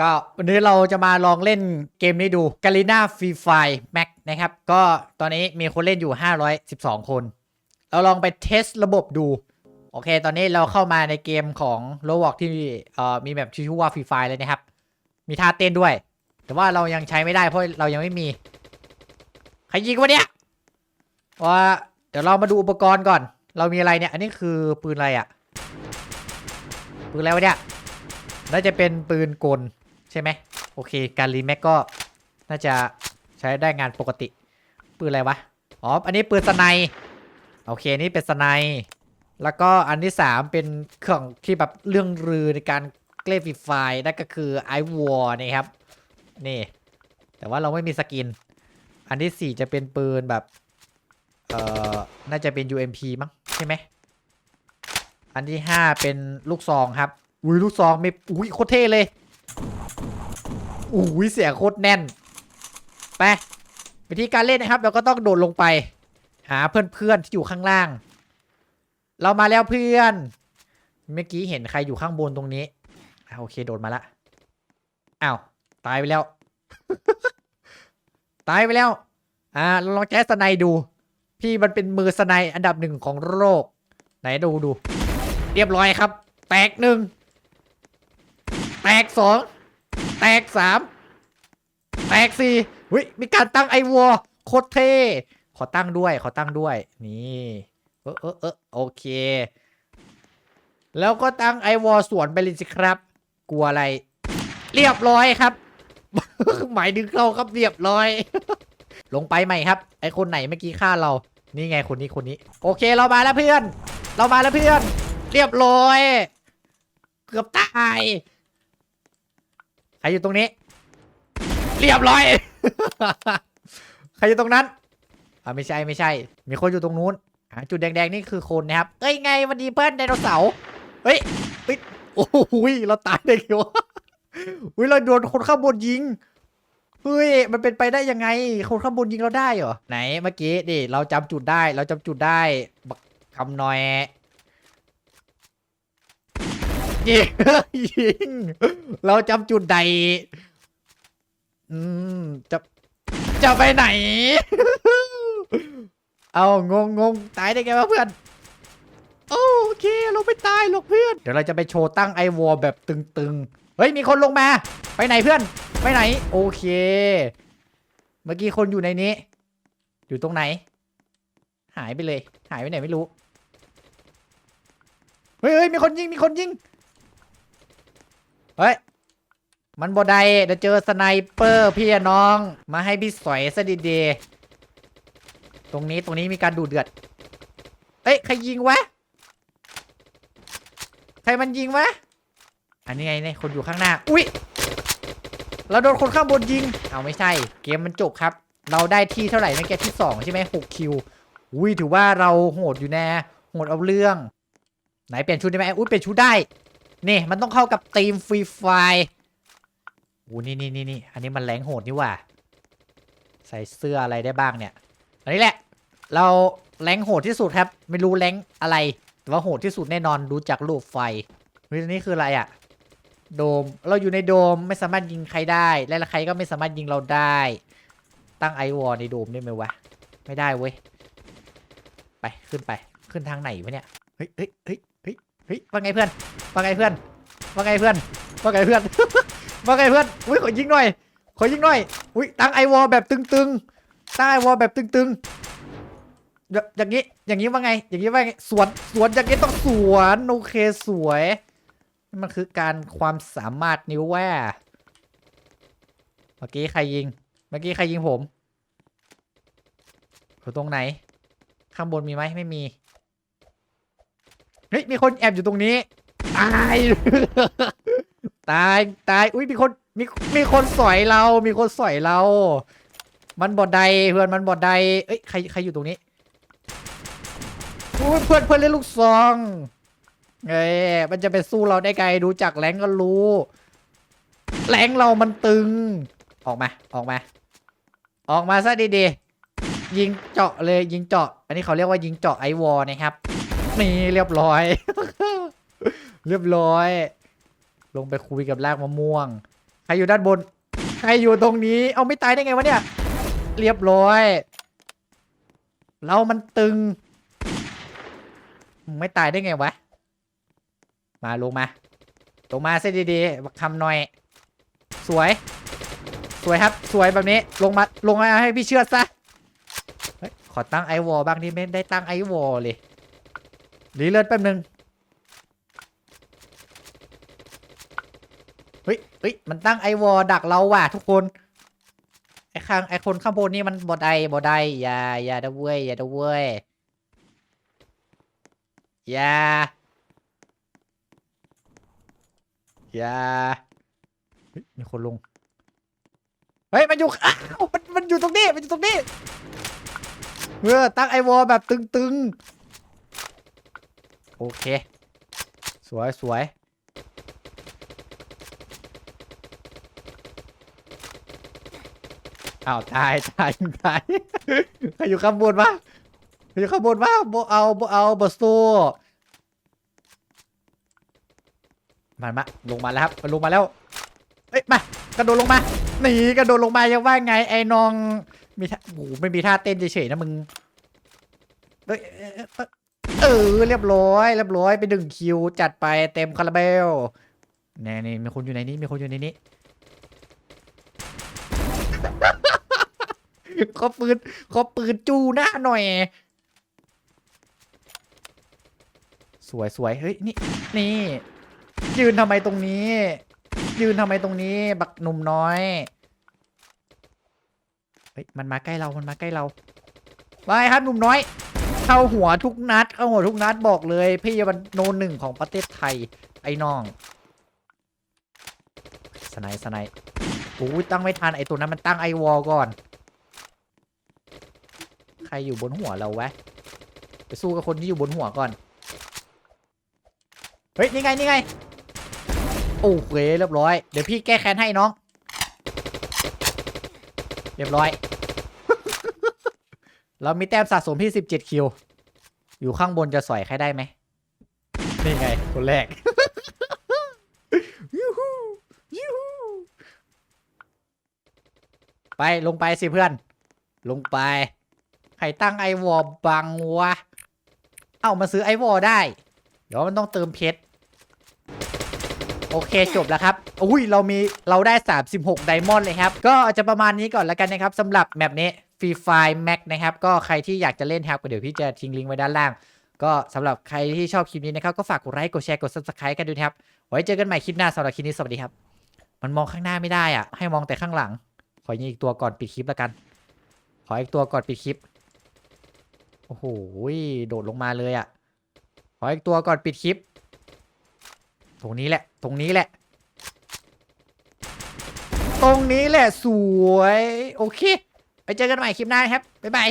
ก็วันนี้เราจะมาลองเล่นเกมนี้ดู g a l i n a Free Fire Max นะครับ ก็ตอนนี้มีคนเล่นอยู่ 512 คน เราลองไปเทสระบบดู โอเค ตอนนี้เราเข้ามาในเกมของ r o b l o x ที่มีแบบชื่อว่า Free Fire เลยนะครับ มีท่าเต้นด้วย แต่ว่าเรายังใช้ไม่ได้เพราะเรายังไม่มี ใครยิงวะเนี่ยว่าเดี๋ยวเรามาดูอุปกรณ์ก่อน เรามีอะไรเนี่ย อันนี้คือปืนอะไรอะปืนอะไรวะเนี่ยน่าจะเป็นปืนกล ใช่ไหมโอเค การรีแม็กก็น่าจะใช้ได้งานปกติ ปืนอะไรวะ อ๋อ อันนี้ปืนสไนโอเคนี่เป็นสไนแล้วก็อันที่สามเป็นเครื่องที่แบบเรื่องรือในการเล่นฟรีไฟนั่นก็คือไอวอร์นี่ครับ นี่ แต่ว่าเราไม่มีสกิน อันที่สี่จะเป็นปืนแบบ เอ่อ น่าจะเป็น UMP มั้งใช่ไหม อันที่ห้าเป็นลูกซองครับอุ้ยลูกซองไม่อุ้ยโคตรเท่เลย อุ้ยเสียงโคตรแน่น ไปวิธีการเล่นนะครับ เราก็ต้องโดดลงไป หาเพื่อนๆที่อยู่ข้างล่าง เรามาแล้วเพื่อน เมื่อกี้เห็นใครอยู่ข้างบนตรงนี้อะโอเคโดดมาละอ้าวตายไปแล้ว ตายไปแล้ว อ่าเราลองแจ๊สไนด์ดู พี่มันเป็นมือสไนด์อันดับหนึ่งของโลกไหนดูดู เรียบร้อยครับ แตกหนึ่งแตกสอง แตกสามแตกสี่วิมีการตั้งไอวอลโคตรเท่ขอตั้งด้วย ขอตั้งด้วย นี่เออเออเออโอเค แล้วก็ตั้งไอวอลสวนไปเลยสิครับ กลัวอะไร เรียบร้อยครับ หมายถึงเราครับเรียบร้อย ลงไปใหม่ครับ ไอคนไหนเมื่อกี้ฆ่าเรา นี่ไงคนนี้คนนี้ โอเคเรามาแล้วเพื่อน เรามาแล้วเพื่อน เรียบร้อย เกือบตาย ครอยู่ตรงนี้ เรียบร้อย ใครอยู่ตรงนั้นอ่าไม่ใช่ไม่ใช่ มีคนอยู่ตรงนู้นอ่าจุดแดงๆนี่คือคนนะครับ เอ้ยไงวันดีเพื่อนไดโนเสาร์เฮ้ยเฮ้ยโอ้โหเราตายได้ไงวะอุ้ยเราโดนคนข้างบนยิงเฮ้ยมันเป็นไปได้ยังไง คนข้างบนยิงเราได้เหรอไหนเมื่อกี้ดิเราจำจุดได้เราจำจุดได้คำหน่อย ยิง ยิง เราจำจุดใด อืม จะ จะไปไหน เอางงงงตายได้ไงวะเพื่อน โอเคเราไม่ตายหรอกเพื่อน เดี๋ยวเราจะไปโชว์ตั้งไอวอลแบบตึงๆ เฮ้ย มีคนลงมา ไปไหนเพื่อน ไปไหน โอเค เมื่อกี้คนอยู่ในนี้ อยู่ตรงไหน หายไปเลย หายไปไหนไม่รู้เฮ้ยเฮ้ยมีคนยิง มีคนยิง เฮ้ย มันบอดายเดี๋ยวเจอสไนเปอร์พี่น้อง มาให้พี่สอยซะดีๆตรงนี้ตรงนี้มีการดูเดือด เอ้ย ใครยิงวะ ใครมันยิงวะ อันนี้ไงเนี่ยคนอยู่ข้างหน้า อุ๊ยเราโดนคนข้างบนยิง เอาไม่ใช่ เกมมันจบครับ เราได้ที่เท่าไหร่เมื่อกี้ที่สองใช่ไหมหกคิว อุ้ยถือว่าเราโหดอยู่แน่โหดเอาเรื่อง ไหนเปลี่ยนชุดได้ไหมอุ้ยเปลี่ยนชุดได้ นี่มันต้องเข้ากับทีมฟรีไฟโอ้นี่นี่นี่นี่อันนี้มันแรงโหดนี่ว่า ใส่เสื้ออะไรได้บ้างเนี่ย อันนี้แหละ เราแรงโหดที่สุดครับ ไม่รู้แรงอะไร แต่ว่าโหดที่สุดแน่นอนดูจากรูปไฟเฮ้ยนี่คืออะไรอะโดม เราอยู่ในโดมไม่สามารถยิงใครได้ และใครก็ไม่สามารถยิงเราได้ ตั้งไอวอลในโดมได้ไหมวะ ไม่ได้เว้ย ไปขึ้นไป ขึ้นทางไหนวะเนี่ย เฮ้ยเฮ้ยเฮ้ยเฮ้ย เฮ้ยว่าไงเพื่อนว่าไงเพื่อนว่าไงเพื่อนว่าไงเพื่อนว่าไงเพื่อนอุ้ยขอยิงหน่อยขอยิงหน่อยอุ้ยตั้งไอวอลแบบตึงๆตั้งไอวอลแบบตึงๆอย่าอย่างนี้อย่างนี้ว่าไง อย่างนี้ว่าไงสวนสวนอย่างนี้ต้องสวนโอเคสวยมันคือการความสามารถนิ้วแว่เมื่อกี้ใครยิง เมื่อกี้ใครยิงผมอยู่ตรงไหน ข้างบนมีไหมไม่มี ฮ้ยมีคนแอบอยู่ตรงนี้ ตาย ตายตายอุ้ยมีคนมีมีคนสอยเรา มีคนสอยเรา มันบอดใดเพื่อนมันบอดใดเอ้ยใครใครอยู่ตรงนี้อุ้ยเพื่อนเพื่อนเล่นลูกซองเอ้ยมันจะไปสู้เราได้ไงดูจากแรงก็รู้แรงเรามันตึง ออกมาออกมา ออกมาซะดีๆยิงเจาะเลยยิงเจาะ อันนี้เขาเรียกว่ายิงเจาะไอวอลนะครับ นี่เรียบร้อย เรียบร้อย ลงไปคุยกับรากมะม่วง ใครอยู่ด้านบน ใครอยู่ตรงนี้ เอาไม่ตายได้ไงวะเนี่ย เรียบร้อย เรามันตึง ไม่ตายได้ไงวะ มาลงมา ลงมาเส้นดีๆคำหน่อย สวย สวยครับ สวยแบบนี้ ลงมา ลงมาให้พี่เชื่อดซะขอตั้งไอวอลบ้างนี่ไม่ได้ตั้งไอวอลเลย รีเลือดแป๊บนึงเฮ้ยเฮ้ยมันตั้งไอวอลดักเราว่ะทุกคนไอข้างไอคนข้างบนนี่มันบอดไอบอดไออย่าอย่าดะเว้ยอย่าดะเว้ยอย่าอย่ามีคนลงเฮ้ยมันอยู่อ้าวมันมันอยู่ตรงนี้มันอยู่ตรงนี้เออตั้งไอวอลแบบตึงๆ โอเค สวยสวยอ้าวตายตายตายใครอยู่ข้างบนวะใครอยู่ข้างบนวะโบเอาโบเอาบอสโตมันมาลงมาแล้วครับมันลงมาแล้วเอ้ยมากระโดดลงมาหนีกระโดดลงมายังว่าไงไอ้น้องมีท่าโอ้โหไม่มีท่าเต้นเฉยๆนะมึงเอ้ย เออเอ้ยเออเรียบร้อยเรียบร้อยไปดึงคิวจัดไปเต็มคาราเบลแน่นี่มีคนอยู่ในนี้มีคนอยู่ในนี้ขอปืนขอปืนจูหน้าหน่อย สวยสวยเฮ้ยนี่นี่ ยืนทำไมตรงนี้ ยืนทำไมตรงนี้ บักหนุ่มน้อยเฮ้ยมันมาใกล้เรามันมาใกล้เราไปครับหนุ่มน้อย เข้าหัวทุกนัด เข้าหัวทุกนัดบอกเลย พี่มันโนหนึ่งของประเทศไทย ไอ้น้อง สไนสไนด์โอ้ยตั้งไม่ทันไอ้ตัวนั้นมันตั้งไอวอลก่อน ใครอยู่บนหัวเราวะ ไปสู้กับคนที่อยู่บนหัวก่อน เฮ้ย นี่ไง นี่ไง โอเคเรียบร้อย เดี๋ยวพี่แก้แค้นให้น้อง เรียบร้อย เรามีแต้มสะสมที่ 17 คิว อยู่ข้างบนจะสอยใครได้ไหมนี่ไง คนแรกยูฮูยูฮูไปลงไปสิเพื่อน ลงไป ใครตั้งไอวอลบังวะ เอ้ามาซื้อไอวอลได้ เดี๋ยวมันต้องเติมเพชร โอเคจบแล้วครับ อุ้ยเรามีเราได้ 36 ไดมอนด์เลยครับ ก็จะประมาณนี้ก่อนแล้วกันนะครับสำหรับแมปนี้ ฟรีไฟแม็กนะครับ ก็ใครที่อยากจะเล่นครับก็เดี๋ยวพี่จะทิ้งลิงก์ไว้ด้านล่าง ก็สำหรับใครที่ชอบคลิปนี้นะครับ ก็ฝากกดไลค์กดแชร์กด subscribe กันด้วยครับ ไว้เจอกันใหม่คลิปหน้าสำหรับคลิปนี้สวัสดีครับ มันมองข้างหน้าไม่ได้อะ ให้มองแต่ข้างหลัง ขอยิงอีกตัวก่อนปิดคลิปแล้วกัน ขออีกตัวก่อนปิดคลิป โอ้โหโดดลงมาเลยอะ ขออีกตัวก่อนปิดคลิป ตรงนี้แหละ ตรงนี้แหละตรงนี้แหละสวย โอเค ไปเจอกันใหม่คลิปหน้าครับบ๊ายบาย